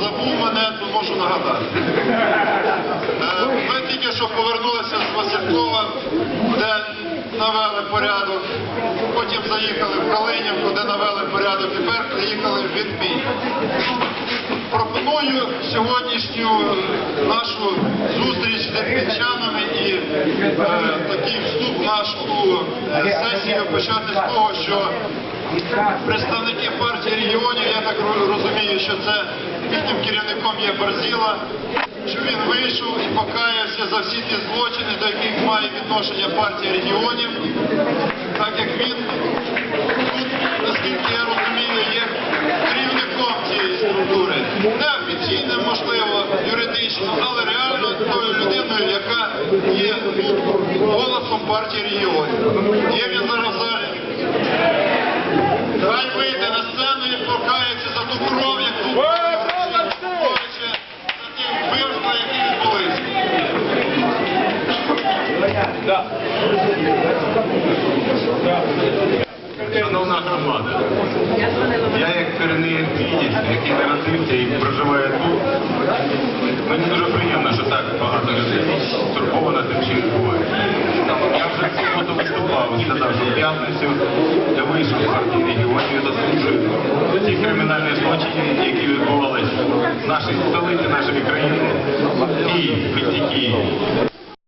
забув мене, то можу нагадати. Е, Ми тільки що повернулися з Василькова, де навели порядок. Потім заїхали в Калинівку, де навели порядок. Тепер приїхали в Відмінь. Пропоную сьогоднішню нашу зустріч з відмінчанами і е, такий вступ в нашу е, сесію почати з того, що представники партії регіонів, я так розумію, що це їхнім керівником є Барзіла, що він вийшов і покаявся за всі ті злочини, до яких має відношення партія регіонів, так як він тут, наскільки я розумію, є керівником цієї структури. Неофіційним, можливо, юридично, але реально тою людиною, яка є голосом партії регіонів. Шановна громада, я як корінний інфінець, який народився і проживає тут, мені дуже приємно, що так багато людей стурбовано тим, що відбувається. Я вже суботу виступав і сказав, що в п'ятницю я вийшов з партії регіонів і засуджую ті кримінальні злочини, які відбувалися в нашій столиці, нашої країни, Київ, в місті Києві.